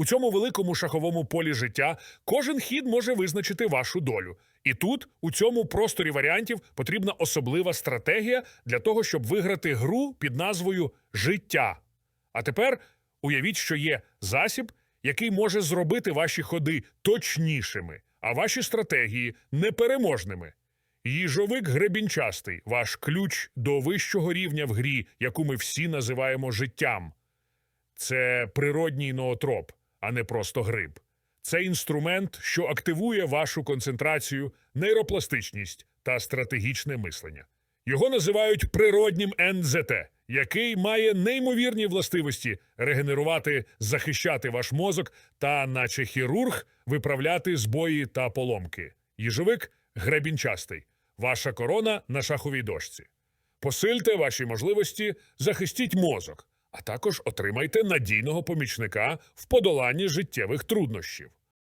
У цьому великому шаховому полі життя кожен хід може визначити вашу долю. І тут, у цьому просторі варіантів, потрібна особлива стратегія для того, щоб виграти гру під назвою Життя. А тепер уявіть, що є засіб, який може зробити ваші ходи точнішими, а ваші стратегії непереможними. Їжовик гребінчастий ваш ключ до вищого рівня в грі, яку ми всі називаємо життям. Це природній ноотроп, а не просто гриб. Це інструмент, що активує вашу концентрацію, нейропластичність та стратегічне мислення. Його називають природнім НЗТ, який має неймовірні властивості регенерувати, захищати ваш мозок та, наче хірург, виправляти збої та поломки. Їжовик гребінчастий. Ваша корона на шаховій дошці. Посильте ваші можливості, захистіть мозок, а також отримайте надійного помічника в подоланні життєвих труднощів.